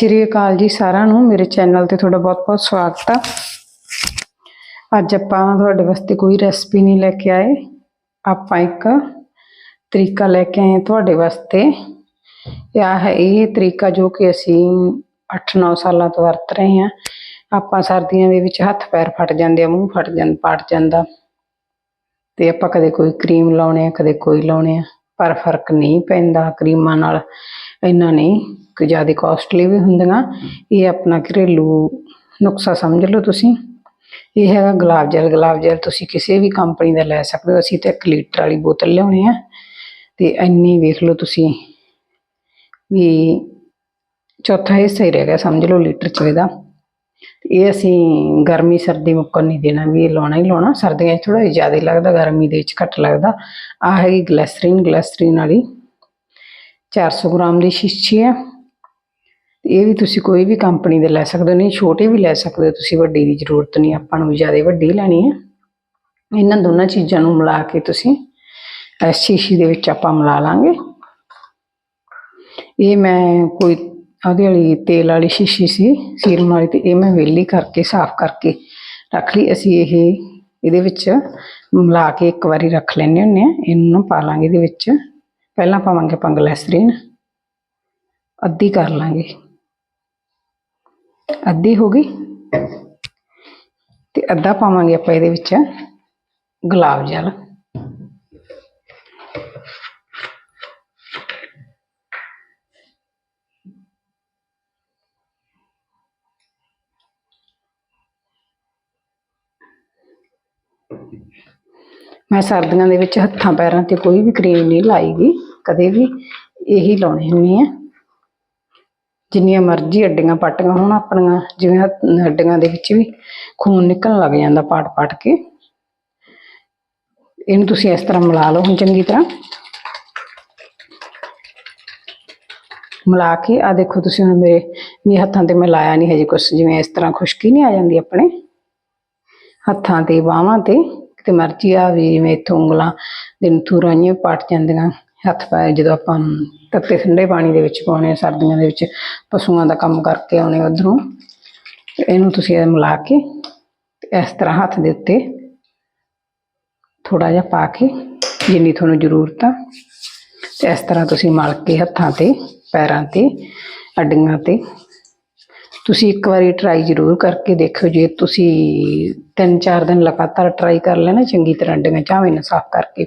ਸ਼੍ਰੀ ਅਕਾਲ ਜੀ ਸਾਰਿਆਂ ਨੂੰ। ਮੇਰੇ ਚੈਨਲ ਤੇ ਤੁਹਾਡਾ ਬਹੁਤ-ਬਹੁਤ ਸਵਾਗਤ ਆ। ਅੱਜ ਆਪਾਂ ਤੁਹਾਡੇ ਵਾਸਤੇ ਕੋਈ ਰੈਸਪੀ ਨਹੀਂ ਲੈ ਕੇ ਆਏ। ਆਪਾਂ ਇੱਕ ਤਰੀਕਾ ਲੈ ਕੇ ਆਏ ਤੁਹਾਡੇ ਵਾਸਤੇ। ਇਹ ਹੈ, ਇਹ ਤਰੀਕਾ ਜੋ ਕਿ ਅਸੀਂ 8-9 ਸਾਲਾਂ ਤੋਂ ਵਰਤ ਰਹੇ ਹਾਂ। ਆਪਾਂ ਸਰਦੀਆਂ ਦੇ ਵਿੱਚ ਹੱਥ ਪੈਰ ਫਟ ਜਾਂਦੇ ਆ, ਮੂੰਹ ਫਟ ਜਾਂਦਾ ਪਾਟ ਜਾਂਦਾ। ਤੇ ਆਪਾਂ ਕਦੇ ਕੋਈ ਕਰੀਮ ਲਾਉਣੇ ਆ, ਕਦੇ ਕੋਈ ਲਾਉਣੇ ਆ। ਪਰ ਫ਼ਰਕ ਨਹੀਂ ਪੈਂਦਾ, ਕਰੀਮਾਂ ਨਾਲ ਇੰਨਾ ਨਹੀਂ। ਕਿ ਜ਼ਿਆਦਾ ਕਾਸਟਲੀ ਵੀ ਹੁੰਦੀਆਂ। ਇਹ ਆਪਣਾ ਘਰੇਲੂ ਨੁਕਸਾ ਸਮਝ ਲਓ ਤੁਸੀਂ। ਇਹ ਹੈਗਾ ਗੁਲਾਬ ਜਲ। ਗੁਲਾਬ ਜਲ ਤੁਸੀਂ ਕਿਸੇ ਵੀ ਕੰਪਨੀ ਦਾ ਲੈ ਸਕਦੇ ਹੋ। ਅਸੀਂ ਤਾਂ 1 ਲੀਟਰ ਵਾਲੀ ਬੋਤਲ ਲਿਆਉਣੀ ਆ। ਤੇ ਇੰਨੀ ਵੇਖ ਲਓ ਤੁਸੀਂ ਵੀ ਚੌਥਾ ਹਿੱਸਾ ਹੀ ਰਹਿ ਗਿਆ, ਸਮਝ ਲਓ ਲੀਟਰ ਚ ਇਹਦਾ। ਤੇ ਇਹ ਅਸੀਂ ਗਰਮੀ ਸਰਦੀ ਮੁੱਕਣ ਨਹੀਂ ਦੇਣਾ ਵੀ ਇਹ ਲਾਉਣਾ ਹੀ ਲਾਉਣਾ। ਸਰਦੀਆਂ 'ਚ ਥੋੜਾ ਜ਼ਿਆਦਾ ਲੱਗਦਾ, ਗਰਮੀ ਦੇ ਵਿੱਚ ਘੱਟ ਲੱਗਦਾ। ਆ ਹੈਗੀ ਗਲੈਸਰੀਨ। ਗਲੈਸਰੀਨ ਵਾਲੀ 400 ਗ੍ਰਾਮ ਦੀ ਸ਼ੀਸ਼ੀ ਹੈ ਇਹ ਵੀ ਤੁਸੀਂ ਕੋਈ ਵੀ ਕੰਪਨੀ ਦੇ ਲੈ ਸਕਦੇ ਹੋ, ਨਹੀਂ ਛੋਟੇ ਵੀ ਲੈ ਸਕਦੇ ਹੋ, ਤੁਸੀਂ ਵੱਡੀ ਦੀ ਜ਼ਰੂਰਤ ਨਹੀਂ, ਆਪਾਂ ਨੂੰ ਜ਼ਿਆਦਾ ਵੱਡੀ ਲੈਣੀ ਹੈ। ਇਹਨਾਂ ਦੋਨਾਂ ਚੀਜ਼ਾਂ ਨੂੰ ਮਿਲਾ ਕੇ ਤੁਸੀਂ ਇਸ ਸ਼ੀਸ਼ੀ ਦੇ ਵਿੱਚ ਆਪਾਂ ਮਿਲਾ ਲਾਂਗੇ। ਇਹ ਮੈਂ ਕੋਈ ਉਹਦੇ ਵਾਲੀ ਤੇਲ ਵਾਲੀ ਸ਼ੀਸ਼ੀ ਸੀ, ਸੀਰਮ ਵਾਲੀ, ਤੇ ਇਹ ਮੈਂ ਵੇਲੀ ਕਰਕੇ, ਸਾਫ਼ ਕਰਕੇ ਰੱਖ ਲਈ। ਅਸੀਂ ਇਹ, ਇਹਦੇ ਵਿੱਚ ਮਿਲਾ ਕੇ ਇੱਕ ਵਾਰੀ ਰੱਖ ਲੈਣੇ ਹੁੰਨੇ ਆ ਇਹਨੂੰ ਨਾ ਪਾ ਲਾਂਗੇ ਇਹਦੇ ਵਿੱਚ। ਪਹਿਲਾਂ ਪਾਵਾਂਗੇ ਆਪਾਂ ਗਲੈਸਰੀਨ, ਅੱਧੀ ਕਰ ਲਾਂਗੇ। ਅੱਧੀ ਹੋ ਗਈ। ਤੇ ਅੱਧਾ ਪਾਵਾਂਗੇ ਆਪਾਂ ਇਹਦੇ ਵਿੱਚ ਗੁਲਾਬ ਜਲ। ਮੈਂ ਸਰਦੀਆਂ ਦੇ ਵਿੱਚ ਹੱਥਾਂ ਪੈਰਾਂ ਤੇ ਕੋਈ ਵੀ ਕਰੀਮ ਨਹੀਂ ਲਾਈਗੀ ਕਦੇ ਵੀ ਇਹੀ ਲਾਉਣੀ ਹੁੰਦੀ ਆ। ਜਿੰਨੀਆਂ ਮਰਜ਼ੀ ਅੱਡੀਆਂ ਪੱਟੀਆਂ ਹੋਣ ਆਪਣੀਆਂ, ਜਿਵੇਂ ਹੱਥ- ਅੱਡੀਆਂ ਦੇ ਵਿੱਚ ਵੀ ਖੂਨ ਨਿਕਲਣ ਲੱਗ ਜਾਂਦਾ ਪਾਟ ਪਾਟ ਕੇ। ਇਹਨੂੰ ਤੁਸੀਂ ਇਸ ਤਰ੍ਹਾਂ ਮਿਲਾ ਲਓ ਹੁਣ ਚੰਗੀ ਤਰ੍ਹਾਂ। ਮਿਲਾ ਕੇ ਆ ਦੇਖੋ ਤੁਸੀਂ ਹੁਣ ਮੇਰੇ ਮੇਰੇ ਹੱਥਾਂ ਤੇ ਮੈਂ ਲਾਇਆ ਨਹੀਂ ਹਜੇ ਕੁਛ, ਜਿਵੇਂ ਇਸ ਤਰ੍ਹਾਂ ਖੁਸ਼ਕੀ ਨਹੀਂ ਆ ਜਾਂਦੀ ਆਪਣੇ। ਹੱਥਾਂ ਤੇ, ਬਾਹਾਂ ਤੇ, ਕਿਤੇ ਮਰਜ਼ੀ ਆ ਵੀ ਜਿਵੇਂ ਇੱਥੋਂ ਉਂਗਲਾਂ ਦੇ ਨਥੂਰਾਂ ਜਿਹੀਆਂ ਪਟ ਜਾਂਦੀਆਂ। ਹੱਥ ਪਾਏ ਜਦੋਂ ਆਪਾਂ ਤੱਤੇ ਠੰਡੇ ਪਾਣੀ ਦੇ ਵਿੱਚ ਪਾਉਣੇ ਆ, ਸਰਦੀਆਂ ਦੇ ਵਿੱਚ ਪਸ਼ੂਆਂ ਦਾ ਕੰਮ ਕਰਕੇ ਆਉਣੇ ਉਧਰੋਂ ਇਹਨੂੰ ਤੁਸੀਂ ਇਹ ਮਿਲਾ ਕੇ ਤੇ ਇਸ ਤਰ੍ਹਾਂ ਹੱਥ ਦੇ ਉੱਤੇ ਥੋੜਾ ਜਿਹਾ ਪਾ ਕੇ ਜਿੰਨੀ ਤੁਹਾਨੂੰ ਜ਼ਰੂਰਤ ਆ, ਤੇ ਇਸ ਤਰ੍ਹਾਂ ਤੁਸੀਂ ਮਲ ਕੇ ਹੱਥਾਂ ਤੇ, ਪੈਰਾਂ ਤੇ, ਅੱਡੀਆਂ ਤੇ ਤੁਸੀਂ ਇੱਕ ਵਾਰੀ ਟਰਾਈ ਜ਼ਰੂਰ ਕਰਕੇ ਦੇਖਿਓ ਜੇ ਤੁਸੀਂ ਤਿੰਨ ਚਾਰ ਦਿਨ ਲਗਾਤਾਰ ਟਰਾਈ ਕਰ ਲੈਣਾ ਚੰਗੀ ਤਰ੍ਹਾਂ ਅੱਡੀਆਂ ਚਾਵੇਂ ਨਾਲ ਸਾਫ਼ ਕਰਕੇ।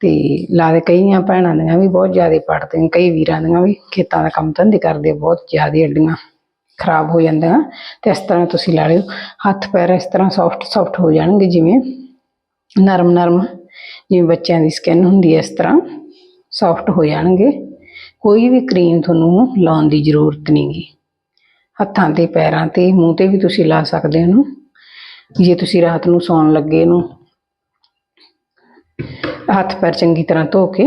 ਤੇ ਲਾ ਦੇ ਕਈਆਂ ਭੈਣਾਂ ਦੀਆਂ ਵੀ ਬਹੁਤ ਜ਼ਿਆਦਾ ਪੜਦੀਆਂ ਕਈ ਵੀਰਾਂ ਦੀਆਂ ਵੀ ਖੇਤਾਂ ਦਾ ਕੰਮ ਧੰਦੇ ਕਰਦੇ ਆ, ਬਹੁਤ ਜ਼ਿਆਦਾ ਅੱਡੀਆਂ ਖਰਾਬ ਹੋ ਜਾਂਦੀਆਂ ਤੇ ਇਸ ਤਰ੍ਹਾਂ ਤੁਸੀਂ ਲਾ ਲਿਓ ਹੱਥ ਪੈਰ ਇਸ ਤਰ੍ਹਾਂ ਸੌਫਟ ਸੌਫਟ ਹੋ ਜਾਣਗੇ ਜਿਵੇਂ ਨਰਮ ਨਰਮ ਜਿਵੇਂ ਬੱਚਿਆਂ ਦੀ ਸਕਿਨ ਹੁੰਦੀ ਹੈ ਇਸ ਤਰ੍ਹਾਂ ਸੌਫਟ ਹੋ ਜਾਣਗੇ। ਕੋਈ ਵੀ ਕਰੀਮ ਤੁਹਾਨੂੰ ਲਾਉਣ ਦੀ ਜ਼ਰੂਰਤ ਨਹੀਂਗੀ ਹੱਥਾਂ ਤੇ, ਪੈਰਾਂ ਤੇ, ਮੂੰਹ ਤੇ ਵੀ ਤੁਸੀਂ ਲਾ ਸਕਦੇ ਹੋ ਇਹਨੂੰ। ਜੇ ਤੁਸੀਂ ਰਾਤ ਨੂੰ ਸੌਣ ਲੱਗੇ ਇਹਨੂੰ, ਹੱਥ ਪੈਰ ਚੰਗੀ ਤਰ੍ਹਾਂ ਧੋ ਕੇ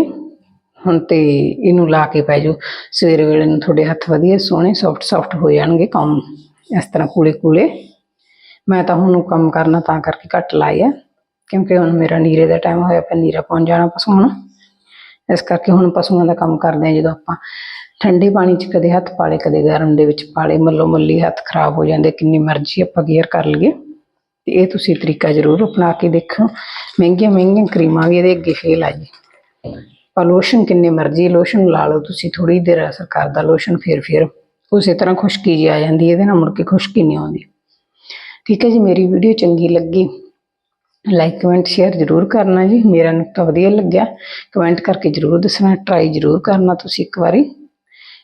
ਹੁਣ ਤੇ ਇਹਨੂੰ ਲਾ ਕੇ ਪੈ ਜਾਓ। ਸਵੇਰ ਵੇਲੇ ਨੂੰ ਤੁਹਾਡੇ ਹੱਥ ਵਧੀਆ ਸੋਹਣੇ ਸੌਫਟ ਸੌਫਟ ਹੋ ਜਾਣਗੇ ਕੰਮ ਇਸ ਤਰ੍ਹਾਂ ਕੂਲੇ ਕੂਲੇ। ਮੈਂ ਤਾਂ ਹੁਣ ਕੰਮ ਕਰਨਾ ਤਾਂ ਕਰਕੇ ਘੱਟ ਲਾਏ ਆ ਕਿਉਂਕਿ ਹੁਣ ਮੇਰਾ ਨੀਰੇ ਦਾ ਟਾਈਮ ਹੋਇਆ ਪਿਆ, ਨੀਰਾ ਪਾਉਣ ਜਾਣਾ ਪਸ਼ੂਆਂ ਨੂੰ। ਇਸ ਕਰਕੇ ਹੁਣ ਪਸ਼ੂਆਂ ਦਾ ਕੰਮ ਕਰਦੇ ਆ ਜਦੋਂ ਆਪਾਂ। ਠੰਡੇ ਪਾਣੀ 'ਚ ਕਦੇ ਹੱਥ ਪਾਲੇ, ਕਦੇ ਗਰਮ ਦੇ ਵਿੱਚ ਪਾਲੇ, ਮੱਲੋ ਮੱਲੀ ਹੱਥ ਖਰਾਬ ਹੋ ਜਾਂਦੇ, ਕਿੰਨੀ ਮਰਜ਼ੀ ਆਪਾਂ ਕੇਅਰ ਕਰ ਲਈਏ। ਤੇ ਇਹ ਤੁਸੀਂ ਤਰੀਕਾ ਜ਼ਰੂਰ ਅਪਣਾ ਕੇ ਦੇਖੋ। ਮਹਿੰਗੀਆਂ ਮਹਿੰਗੀਆਂ ਕਰੀਮਾਂ ਵੀ ਇਹਦੇ ਅੱਗੇ ਫੇਲ ਆ ਜੀ। ਪਰ ਲੋਸ਼ਨ ਕਿੰਨੇ ਮਰਜ਼ੀ ਲੋਸ਼ਨ ਲਾ ਲਓ, ਤੁਸੀਂ ਥੋੜੀ ਦੇਰ ਅਸਰ ਕਰਦਾ ਲੋਸ਼ਨ ਫਿਰ ਫਿਰ ਉਸੇ ਤਰ੍ਹਾਂ ਖੁਸ਼ਕੀ ਜੀ ਆ ਜਾਂਦੀ ਇਹਦੇ ਨਾਲ ਮੁੜ ਕੇ ਖੁਸ਼ਕੀ ਨਹੀਂ ਆਉਂਦੀ। ਠੀਕ ਹੈ ਜੀ, ਮੇਰੀ ਵੀਡੀਓ ਚੰਗੀ ਲੱਗੀ ਲਾਈਕ ਕਮੈਂਟ ਸ਼ੇਅਰ ਜ਼ਰੂਰ ਕਰਨਾ ਜੀ। ਮੇਰਾ ਨੁਕਤਾ ਵਧੀਆ ਲੱਗਿਆ ਕਮੈਂਟ ਕਰਕੇ ਜ਼ਰੂਰ ਦੱਸਣਾ ਟਰਾਈ ਜ਼ਰੂਰ ਕਰਨਾ ਤੁਸੀਂ ਇੱਕ ਵਾਰੀ।